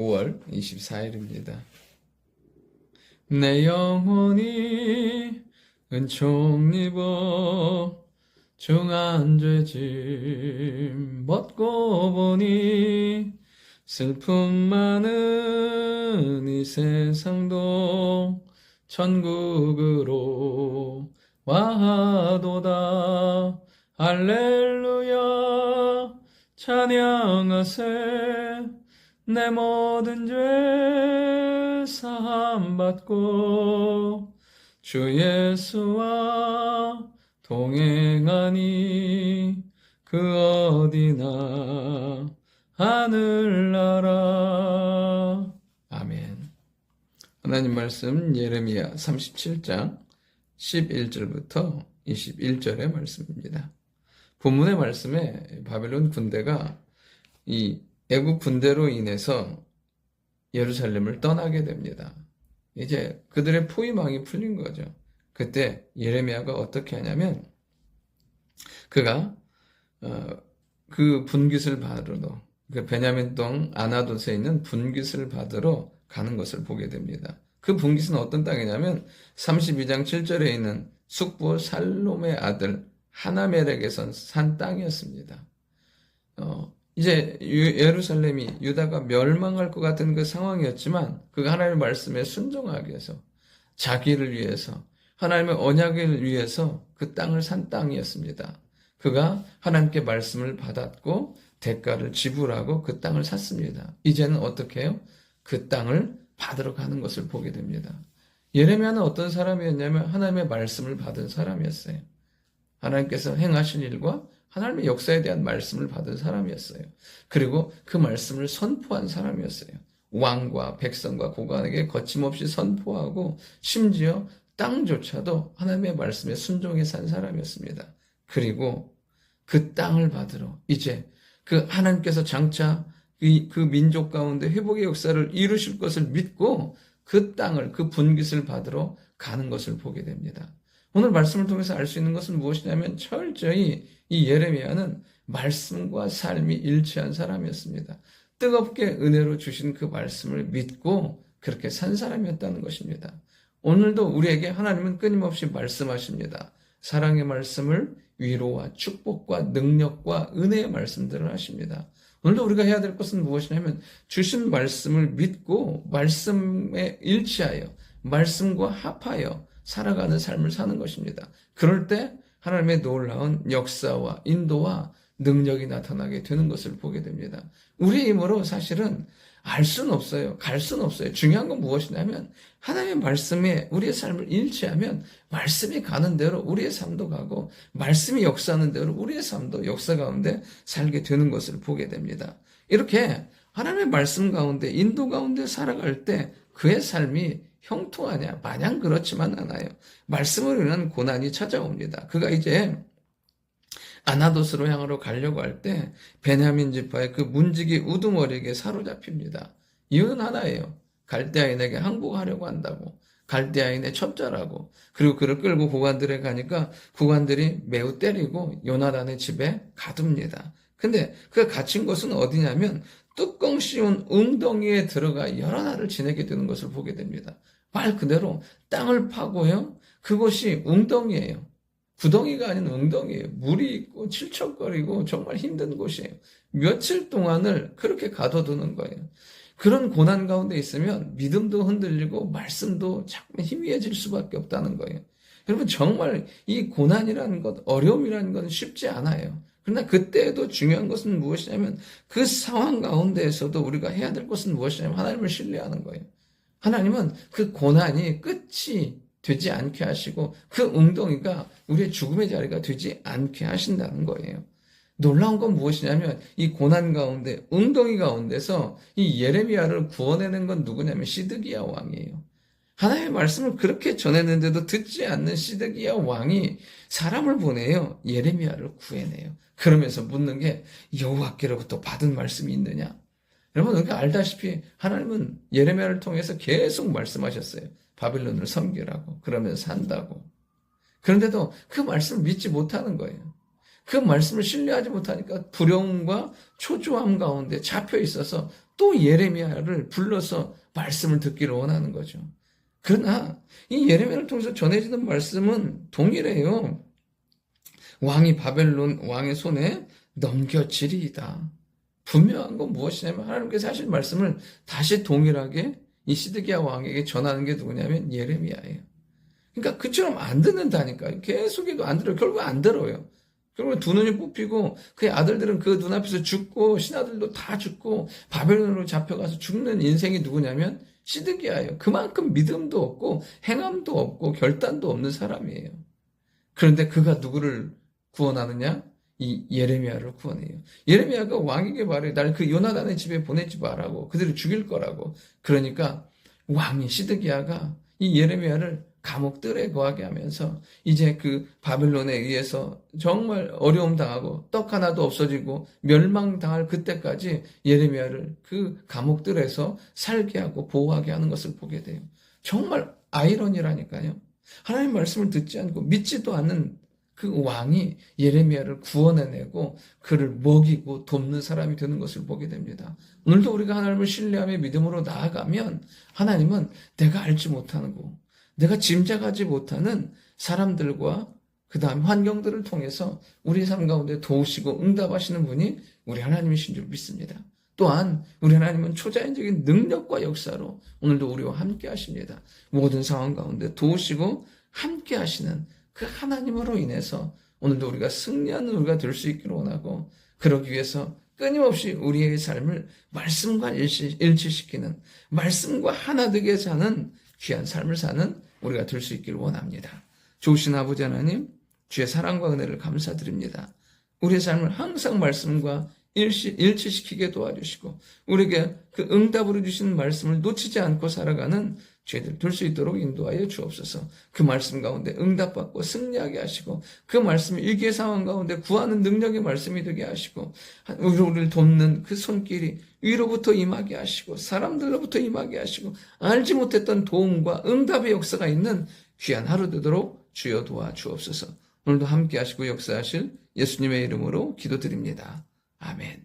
5월 24일입니다. 내 영혼이 은총 입어 중한 죄짐 벗고 보니 슬픔 많은 이 세상도 천국으로 와도다. 할렐루야. 찬양하세 내 모든 죄 사함 받고 주 예수와 동행하니 그 어디나 하늘나라 아멘 하나님 말씀 예레미야 37장 11절부터 21절의 말씀입니다. 본문의 말씀에 바벨론 군대가 이 애국 군대로 인해서 예루살렘을 떠나게 됩니다. 이제 그들의 포위망이 풀린 거죠. 그때 예레미야가 어떻게 하냐면 그가 어, 그 분깃을 받으러 그 베냐민 동 아나돗에 있는 분깃을 받으러 가는 것을 보게 됩니다. 그 분깃은 어떤 땅이냐면 32장 7절에 있는 숙부 살롬의 아들 하나멜에게선 산 땅이었습니다. 어, 이제 유- 예루살렘이 유다가 멸망할 것 같은 그 상황이었지만 그가 하나님의 말씀에 순종하기 위해서 자기를 위해서 하나님의 언약을 위해서 그 땅을 산 땅이었습니다. 그가 하나님께 말씀을 받았고 대가를 지불하고 그 땅을 샀습니다. 이제는 어떻게 해요? 그 땅을 받으러 가는 것을 보게 됩니다. 예레미야는 어떤 사람이었냐면 하나님의 말씀을 받은 사람이었어요. 하나님께서 행하신 일과 하나님의 역사에 대한 말씀을 받은 사람이었어요. 그리고 그 말씀을 선포한 사람이었어요. 왕과 백성과 고관에게 거침없이 선포하고 심지어 땅조차도 하나님의 말씀에 순종해 산 사람이었습니다. 그리고 그 땅을 받으러 이제 그 하나님께서 장차 이- 그 민족 가운데 회복의 역사를 이루실 것을 믿고 그 땅을 그 분깃을 받으러 가는 것을 보게 됩니다. 오늘 말씀을 통해서 알 수 있는 것은 무엇이냐면 철저히 이 예레미야는 말씀과 삶이 일치한 사람이었습니다. 뜨겁게 은혜로 주신 그 말씀을 믿고 그렇게 산 사람이었다는 것입니다. 오늘도 우리에게 하나님은 끊임없이 말씀하십니다. 사랑의 말씀을 위로와 축복과 능력과 은혜의 말씀들을 하십니다. 오늘도 우리가 해야 될 것은 무엇이냐면 주신 말씀을 믿고 말씀에 일치하여 말씀과 합하여 살아가는 삶을 사는 것입니다. 그럴 때 하나님의 놀라운 역사와 인도와 능력이 나타나게 되는 것을 보게 됩니다. 우리의 힘으로 사실은 알 수는 없어요. 갈 수는 없어요. 중요한 건 무엇이냐면 하나님의 말씀에 우리의 삶을 일치하면 말씀이 가는 대로 우리의 삶도 가고 말씀이 역사하는 대로 우리의 삶도 역사 가운데 살게 되는 것을 보게 됩니다. 이렇게 하나님의 말씀 가운데 인도 가운데 살아갈 때 그의 삶이 형통하냐? 마냥 그렇지만 않아요. 말씀으로 인한 고난이 찾아옵니다. 그가 이제 아나도스로 향하러 가려고 할 때 베냐민 지파의 그 문지기 우두머리에게 사로잡힙니다. 이유는 하나예요. 갈대아인에게 항복하려고 한다고. 갈대아인의 첩자라고. 그리고 그를 끌고 고관들에 가니까 고관들이 매우 때리고 요나단의 집에 가둡니다. 근데 그가 갇힌 곳은 어디냐면 뚜껑 씌운 웅덩이에 들어가 여러 날을 지내게 되는 것을 보게 됩니다. 말 그대로 땅을 파고요. 그곳이 웅덩이에요. 구덩이가 아닌 웅덩이에요. 물이 있고 칠척거리고 정말 힘든 곳이에요. 며칠 동안을 그렇게 가둬두는 거예요. 그런 고난 가운데 있으면 믿음도 흔들리고 말씀도 자꾸 희미해질 수밖에 없다는 거예요. 여러분 정말 이 고난이라는 것, 어려움이라는 건 쉽지 않아요. 그러나 그때에도 중요한 것은 무엇이냐면 그 상황 가운데에서도 우리가 해야 될 것은 무엇이냐면 하나님을 신뢰하는 거예요. 하나님은 그 고난이 끝이 되지 않게 하시고 그 웅덩이가 우리의 죽음의 자리가 되지 않게 하신다는 거예요. 놀라운 건 무엇이냐면 이 고난 가운데 웅덩이 가운데서 이 예레미야를 구원해낸 건 누구냐면 시드기야 왕이에요. 하나님의 말씀을 그렇게 전했는데도 듣지 않는 시드기야 왕이 사람을 보내요. 예레미야를 구해내요. 그러면서 묻는 게 여호와께로부터 받은 말씀이 있느냐? 여러분 우리가 알다시피 하나님은 예레미야를 통해서 계속 말씀하셨어요. 바빌론을 섬기라고 그러면서 산다고. 그런데도 그 말씀을 믿지 못하는 거예요. 그 말씀을 신뢰하지 못하니까 두려움과 초조함 가운데 잡혀 있어서 또 예레미야를 불러서 말씀을 듣기를 원하는 거죠. 그러나 이 예레미야를 통해서 전해지는 말씀은 동일해요. 왕이 바벨론 왕의 손에 넘겨지리이다. 분명한 건 무엇이냐면 하나님께서 하실 말씀을 다시 동일하게 이 시드기야 왕에게 전하는 게 누구냐면 예레미야예요. 그러니까 그처럼 안 듣는다니까. 계속해도 안 들어요. 결국 안 들어요. 결국 두 눈이 뽑히고 그의 아들들은 그 눈앞에서 죽고 신하들도 다 죽고 바벨론으로 잡혀가서 죽는 인생이 누구냐면 시드기야예요. 그만큼 믿음도 없고 행함도 없고 결단도 없는 사람이에요. 그런데 그가 누구를 구원하느냐? 이 예레미야를 구원해요. 예레미야가 왕에게 말해 날그 요나단의 집에 보내지 말라고 그들을 죽일 거라고. 그러니까 왕이 시드기야가 이 예레미야를 감옥들에 거하게 하면서 이제 그 바벨론에 의해서 정말 어려움 당하고 떡 하나도 없어지고 멸망당할 그때까지 예레미야를 그 감옥들에서 살게 하고 보호하게 하는 것을 보게 돼요. 정말 아이러니라니까요. 하나님 말씀을 듣지 않고 믿지도 않는 그 왕이 예레미야를 구원해내고 그를 먹이고 돕는 사람이 되는 것을 보게 됩니다. 오늘도 우리가 하나님을 신뢰하며 믿음으로 나아가면 하나님은 내가 알지 못하는 거, 내가 짐작하지 못하는 사람들과 그 다음 환경들을 통해서 우리 삶 가운데 도우시고 응답하시는 분이 우리 하나님이신 줄 믿습니다. 또한 우리 하나님은 초자연적인 능력과 역사로 오늘도 우리와 함께 하십니다. 모든 상황 가운데 도우시고 함께 하시는 그 하나님으로 인해서 오늘도 우리가 승리하는 우리가 될 수 있기를 원하고 그러기 위해서 끊임없이 우리의 삶을 말씀과 일치, 일치시키는 말씀과 하나 되게 사는 귀한 삶을 사는 우리가 될 수 있기를 원합니다. 좋으신 아버지 하나님, 주의 사랑과 은혜를 감사드립니다. 우리의 삶을 항상 말씀과 일시, 일치시키게 도와주시고 우리에게 그 응답으로 주시는 말씀을 놓치지 않고 살아가는 죄들 될 수 있도록 인도하여 주옵소서. 그 말씀 가운데 응답받고 승리하게 하시고 그 말씀이 일기의 상황 가운데 구하는 능력의 말씀이 되게 하시고 우리를 돕는 그 손길이 위로부터 임하게 하시고 사람들로부터 임하게 하시고 알지 못했던 도움과 응답의 역사가 있는 귀한 하루 되도록 주여 도와 주옵소서. 오늘도 함께 하시고 역사하실 예수님의 이름으로 기도드립니다. 아멘.